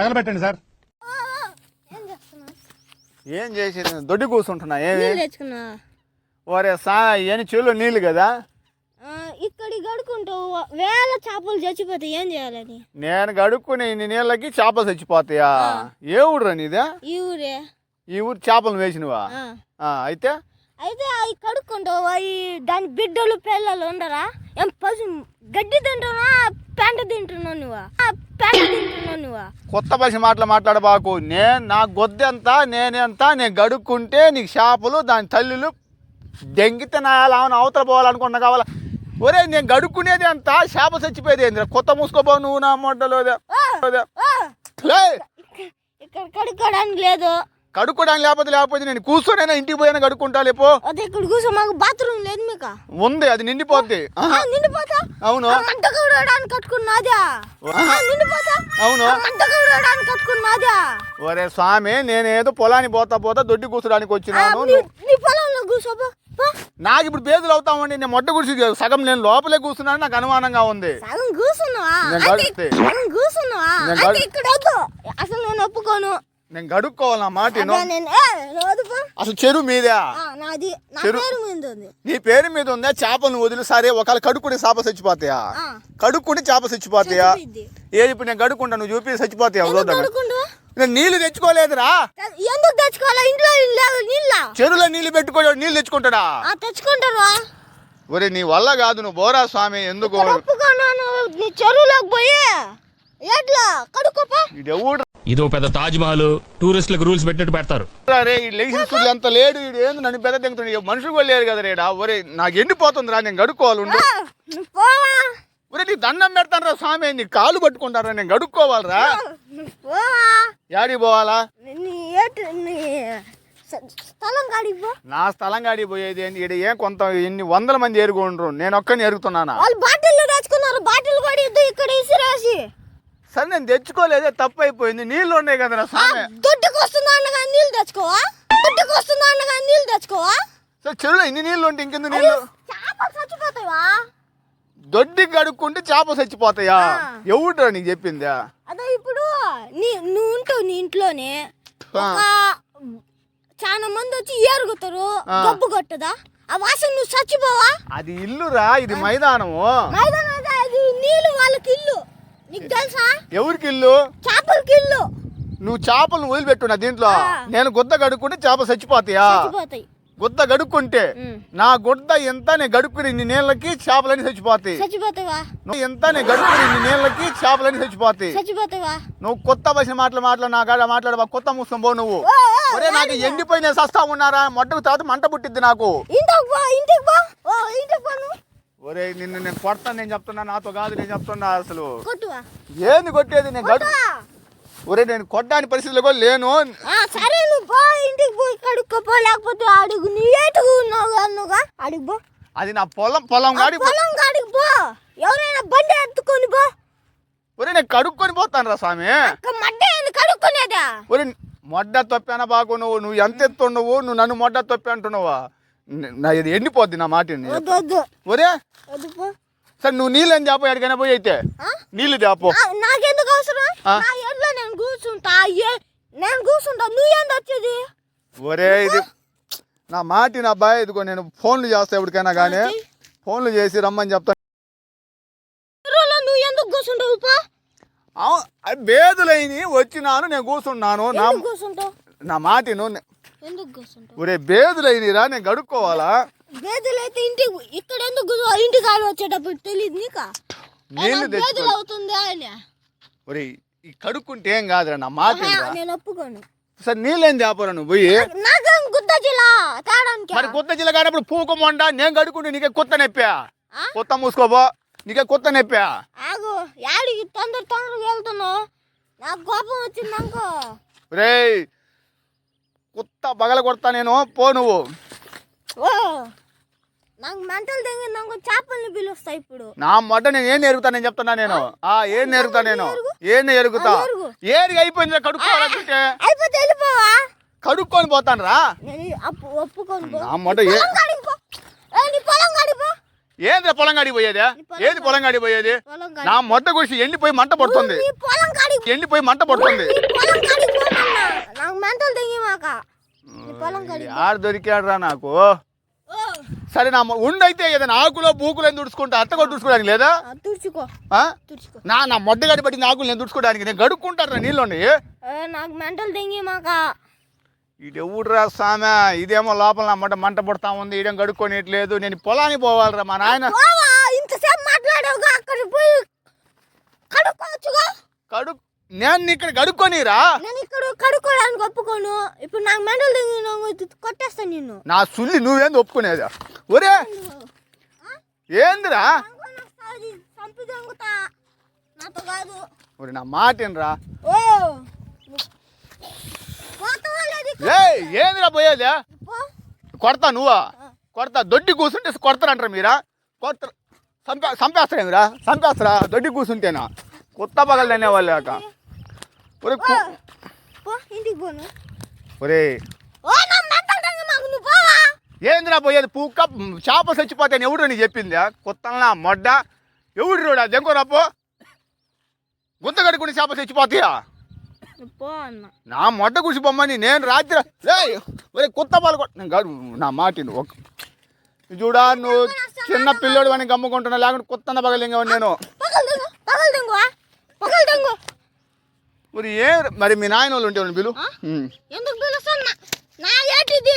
తగలబెట్టండి sir. ఏం ఏం చేసేది? దొడ్డి కూర్చుంటున్నా ఏమి? తెచ్చుకున్నా. ఒరే సా ఏని చెవులు నీళ్ళు కదా? ఇక్కడి గడుకుంటూ వేల చేపలు చచ్చిపోతాయి ఏం చేయాలని? నేను గడుక్కునే ఇన్ని నీళ్ళకి చేపలు చచ్చిపోతాయా? ఏ ఊరురా నీదే? ఈ ఊరే. ఈ ఊరు చేపలు వేసినవా? అయితే? అయితే అవి కడుక్కుంటూ అవి దాని బిడ్డలు పిల్లలు ఉండరా? ఏం పశు గడ్డి తింటున్నా పెంట తింటున్నావు నువ్వా? కొత్త భాష మాటలు మాట్లాడబాకు. నేను నా గొద్దెంత నేనెంత నేను గడుక్కుంటే నీకు చేపలు దాని తల్లులు దెంగితే నా ఆమెను అవతల పోవాలనుకున్నా కావాలా? ఒరే నేను గడుక్కునేది అంత చేప చచ్చిపోయేది ఏందిరా? కొత్త మూసుకోబో నువ్వు నా మొడ్డలో ఆ, లే ఇక్కడ కడుక్కోవడానికి లేకపోతే లేకపోతే నేను కూర్చొనైనా ఇంటికి పోయినా కడుక్కుంటా లేపో. అదే ఇక్కడ కూర్చో మాకు బాత్రూమ్ లేదు మీకు. ఉంది అది నిండిపోద్ది. నిండిపోతా. అవును. మంట కడగడానికి కట్టుకున్నదా నిండిపోతా. అవును. మంట కడగడానికి కట్టుకున్నదా ఒరే స్వామి నేనేదో పొలానికి పోతా పోతా దొడ్డి కూర్చోడానికి వచ్చినాను. నీ పొలంలో కూర్చోపో పో. నాకు ఇప్పుడు బేదులు అవుతామండి నేను మొట్ట గుడిసి సగం నేను లోపలే కూర్చున్నాను నాకు అనుమానంగా ఉంది. సగం కూర్చున్నావా? నేను కూర్చున్నావా? అసలు నేను ఒప్పుకోను. నేను గడుక్కోవాలి నా మాట. అసలు చెరువు మీదే? నా పేరు మీద ఉంది. నీ పేరు మీద ఉందా? చేపలు వదిలి సరే ఒకవేళ కడుక్కుని చేప చచ్చిపోతాయా? ఆ. కడుక్కుని చేప చచ్చిపోతాయా. ఏది ఇప్పుడు నేను గడుక్కుంటా నువ్వు చూపి చచ్చిపోతాయా? నేను నీళ్ళు తెచ్చుకోలేదురా. ఎందుకు తెచ్చుకోవాలా? ఇంట్లో నీళ్ళ? చెరువులో నీళ్ళు పెట్టుకోలేడు నీళ్ళు తెచ్చుకుంటాడా? తెచ్చుకుంటారు ఒరే నీ వల్ల కాదు నువ్వు బోరా స్వామి ఎందుకు? చెరువులోకి పోయి. ఎట్లా కడుక్కోపా. ఇది పెద్ద తాజ్ మహల్ టూరిస్టులకు రూల్స్ పెట్టినట్టు పెడతారు. ఎంత లేడు ఇది ఏంది నన్ను పెద్ద మనుషులు కూడా లేరు కదా రేడా? ఒరే నాకు ఎండిపోతుంది రా నేను గడుక్కోవాలి ఒరే నీ దండం పెడతాను రా స్వామి నీ కాలు పట్టుకుంటారా నేను గడుక్కోవాలరా యాడికి పోవాలా? నీ- స్థలం గాడి పోయేది ఏంటి ఈడ ఏం కొంత ఎన్ని వందల మంది ఎరుగుండ్రు నేను ఒక్కని ఎరుగుతున్నానా? వాళ్ళు బాటిల్ తెచ్చుకున్నారు బాటిల్ కూడా ఇక్కడ ఇసిరేసి. సరే నేను తెచ్చుకోలేదే తప్పు అయిపోయింది నీళ్ళు ఉన్నాయి కదా స్వామి దొడ్డుకు వస్తుందా అన్నగా నీళ్ళు తెచ్చుకోవా? దొడ్డుకు వస్తుందా అన్నగా నీళ్ళు తెచ్చుకోవా? సరే చెరువులో ఇన్ని నీళ్ళు ఉంటే ఇంకెందుకు నీళ్ళు? చేపలు చచ్చిపోతావా దొడ్డి గడుక్కుంటే చేప చచ్చిపోతాయా. ఎవడురా నీకు చెప్పిందా? అదే ఇప్పుడు నీ నువ్వు ఉంటావు నీ ఇంట్లోనే. ఒక చాలా మంది వచ్చి ఏరుగుతారు ఆ. గబ్బు కొట్టదా? ఆ వాసన నువ్వు చచ్చిపోవా? అది ఇల్లురా ఇది మైదానము. మైదానం అదే, అది నీళ్ళు వాళ్ళకి ఇల్లు. నీకు తెలుసా? ఎవరికి ఇల్లు? చేపలకి ఇల్లు. నువ్వు చేపలు వదిలిపెట్టున్నా దీంట్లో. ఆ. నేను గుద్ద గడుక్కుంటే చేప చచ్చిపోతాయా? చచ్చిపోతాయి. గుద్ద గడుక్కుంటే. నా గుడ్డ ఎంత నేను గడుక్కుని ఇన్ని నీళ్ళకి చేపలన్నీ చచ్చిపోతాయి. చచ్చిపోతావా? నువ్వు ఎంత నేను గడుక్కుని నీళ్ళకి చేపలన్నీ చచ్చిపోతాయి. చచ్చిపోతావా? నువ్వు కొత్త భాష మాటలు మాట్లాడు నా కాడ మాట్లాడబా కొత్త ముసం పో నువ్వు. ఒరే నాకు ఎండిపోయిన సస్తా ఉన్నారా? మొట్టకు తర్వాత మంట పుట్టిద్ది నాకు. ఇంటికి పో ఇంటికి పో. ఇంటికి పో ఒరే నిన్ను నేను కొడతాను నేను చెప్తున్నా నాతో కాదు నేను చెప్తున్నా అసలు. ఏంది కొట్టేది? నేను గడు. ఒరే నేను కొట్టడానికి పరిస్థితిలో కూడా లేను. ఆ, సరే నువ్వు పో ఇంటికి పోయి కడుక్కోపో లేకపోతే అడుగు. నీ ఏటుకు ఉన్నావు అడిగి పో. అది నా పొలం పొలం కాడి పొలం కాడికి పో. ఎవరైనా బండి ఎత్తుకొని పో. ఒరే నేను కడుక్కొని పోతాను రా స్వామి. మడ్డ కడుక్కునేదా? ఒరే మొడ్డ తొప్పాన బాగు నువ్వు నువ్వు ఎంత ఎత్తుండవు నువ్వు నన్ను మొడ్డ తొప్పి అంటున్నావా? న- ఇది ఎండిపోద్ది నా మాట ఒరే! సరే నువ్వు నీళ్ళు ఏం చేపో ఎక్కడికైనా పోయి అయితే? నీళ్ళు నా- నాకెందుకు అవసరం? నా ఎడ్లో నేను కూర్చుంటా ఏ నేను కూర్చుంటా నువ్వేంది వచ్చేది? ఒరే ఇది నా మాట నా అబ్బాయి ఇదిగో నేను ఫోన్లు చేస్తా ఎప్పటికైనా కానీ. ఫోన్లు చేసి రమ్మని చెప్తాను నువ్వు ఎందుకు కూర్చుంటావు బేదులైని వచ్చినాను నేను కూర్చున్నాను. నా మాట ఒరే బేదులైనిరా నేను గడుక్కోవాలా? బేదులైతే ఇంటికి ఇక్కడ ఎందుకు కూర్చో ఇంటికి ఆడి వచ్చేటప్పుడు తెలియదు నీకా? నీళ్ళు బేదులు అవుతుంది అని? ఒరే ఈ కడుక్కుంటే ఏం కాదురా నా మాట. నేను ఒప్పుకోను. సరే నీళ్ళేం చేపరా నువ్వు పోయి? గుద్ద జిల్లా? మరి కొత్త జిల్లా కానప్పుడు పూకమండ నేను కడుక్కుంటే నీకే కొత్త నెప్పా? కొత్త మూసుకోబో నీకే కొత్త నెప్పా? ఆగు యాడికి తొందర తొందరగా వెళ్తున్నావు? నాకు కోపం వచ్చిందనుకో. రే కొత్త బగల కొడతా నేను. పో నువ్వు. నాకు మెంటల్ తెగిందనుకో చేపల్ని పిలుస్తా ఇప్పుడు. నా మొట్ట నేను ఏం నేర్పుతా నేను చెప్తున్నా నేను? ఆ ఏం నేర్పుతా నేను? ఏం నేర్పుతా ఆ, ఎరుగు. ఏరిగా అయిపోయింది కడుక్కోవాలంటే అయిపోతే వెళ్ళిపోవా? కడుక్కొని పోతాను రా. ఒప్పుకోను. నా మొట్ట ఏ ఏంది పొలం కాడికి పోయేది? పొలం ఏది పొలం కాడికి పోయేది? పొలం నా మొట్ట గుడిసి ఎండిపోయి మంట పడుతుంది. ఎండిపోయి మంట పడుతుంది. నాకు మెంటల్ తెగి మాక నీ పొలం కాడికి ఆడు దొరికాడురా నాకు. సరే నా ఉండైతే ఏదైనా ఆకులో పూకులు ఎందుకు దుడుచుకుంటా అత్త కూడా దుడుచుకోవడానికి లేదా? తుడుచుకో. ఆ? తుడుచుకో. నా నా మొడ్డ గడి పట్టిన ఆకులు నేను దుడుచుకోవడానికి నేను గడుక్కుంటారా నీళ్ళు ఏ, నాకు మెంటల్ తెగి మాక ఇటు ఎవడురా సామె? ఇదేమో లోపల నా మంట మంట పడతా ఉంది ఇదేం గడుక్కొనిట్లేదు. నేను పొలానికి పోవాలిరా మా నాయన. పోవా ఇంతసేపు మాట్లాడావుగా అక్కడ పోయి కడుక్కోవచ్చుగా. కడు నేను ఇక్కడ గడుక్కొనిరా. నేను ఇక్కడ కడుక్కోవడానికి ఒప్పుకోను. ఇప్పుడు నాకు మెంటల్ తెగి కొట్టేస్తాను నిన్ను. నా సుల్లి నువ్వేంది ఒప్పుకునేది? ఒరే! ఏందిరా? ఒరే నా మాటేనరా ఓ! పోతావా లేదు ఇక్కడ? ఏ ఏందిరా పోయేది. కొడతా నువ్వా? కొడతా. దొడ్డి కూర్చుంటే కొడతారంటారా మీరా? కొడతారు చంపే చంపేస్తారేమిరా చంపేస్తారా? దొడ్డి కూర్చుంటేనా కొత్త పగలు తినేవాళ్ళు కాక ఒరే ఇంటికి పోను. ఒరే ఏందిరా పోయేది పూక చేప చచ్చిపోతే ఎవడు నీకు చెప్పింది కొత్తనా మొడ్డ. ఎవడు రోడా దెంకోరాపో గుంత కడుకుని చేప చచ్చిపోతాయా? నా మొడ్డ గుడిసి బొమ్మని నేను రాత్రి ఒరే కొత్త పాలు నా మాటిను ఒక చూడా నువ్వు చిన్న పిల్లోడు అని గమ్ముకుంటున్నా లేకుంటే కొత్త పగలింగా నేను పగలు దెంగు పగలు దెంగు పగలు దెంగు మరి ఏ మరి మీ నాయన వాళ్ళు ఉంటే పిలు? ఎందుకు పిలుస్తున్నా నా ఏటిది?